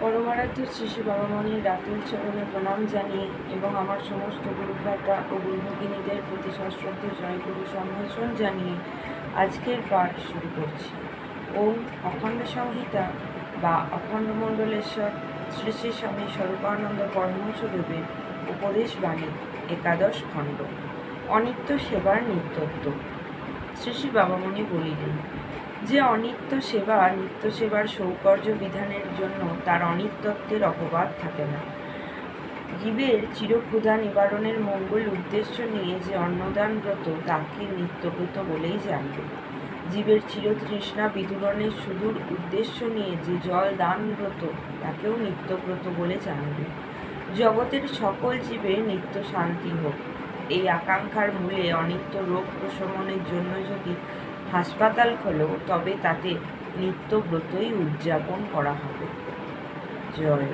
পরমারাধ্য শিশু বাবামণির রাতুল চরণে প্রণাম জানিয়ে এবং আমার সমস্ত গুরুভ্রাতা ও গুরুভগিনীদের প্রতি সশ্রদ্ধ জয়গুরু সম্ভাষণ জানিয়ে আজকের পাঠ শুরু করছি। ওম অখণ্ড সংহিতা বা অখণ্ড মণ্ডলেশ্বর শ্রী শ্রী স্বামী স্বরূপানন্দ পরমহংসদেবের উপদেশ বাণী, একাদশ খণ্ড। অনিত্য সেবার নিত্যত্ব। শ্রী শ্রী বাবামণি বলিলেন যে অনিত্য সেবা নিত্য সেবার সৌকর্য বিধানের জন্য তার অনিত্যত্বের অপবাদ থাকে না। জীবের চিরক্ষুধা নিবারণের মঙ্গল উদ্দেশ্য নিয়ে যে অন্নদান ব্রত তাকে নিত্যব্রত বলেই জানবে। জীবের চিরতৃষ্ণা বিদূরণের সুদূর উদ্দেশ্য নিয়ে যে জল দান ব্রত তাকেও নিত্যব্রত বলে জানবে। জগতের সকল জীবের নিত্য শান্তি হোক। এই আকাঙ্ক্ষার মূলে অনিত্য রোগ প্রশমনের জন্য যদি হাসপাতাল হলেও তবে তাতে নিত্যব্রতই উদযাপন করা হবে জয়।